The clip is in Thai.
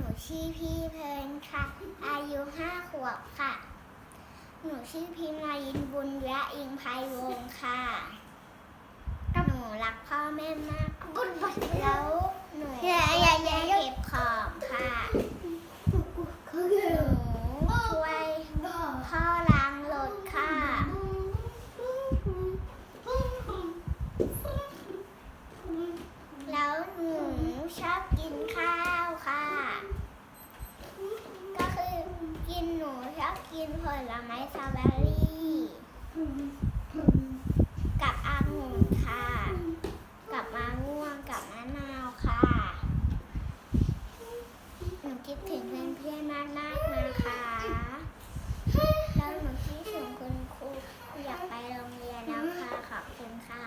นูชื่อพี่เพลินค่ะ อายุห้าขวบค่ะ หนูชื่อพิมายินบุญยะอิงไพวงศ์ค่ะหนูรักพ่อแม่มาก แล้วหนูก็จะเก็บของค่ะหนูช่วยพ่อล้างรถค่ะ แล้วหนูชอบกิน อบกินผลไม้สตรอเบอรี่ กับองุ่นค่ะ กับมะม่วงกับมะนาวค่ะหนูคิดถึงเพื่อนๆมากๆนะคะแล้วหนูคิดถึงคุณครูอยากไปโรงเรียนแล้วค่ะขอบคุณค่ะ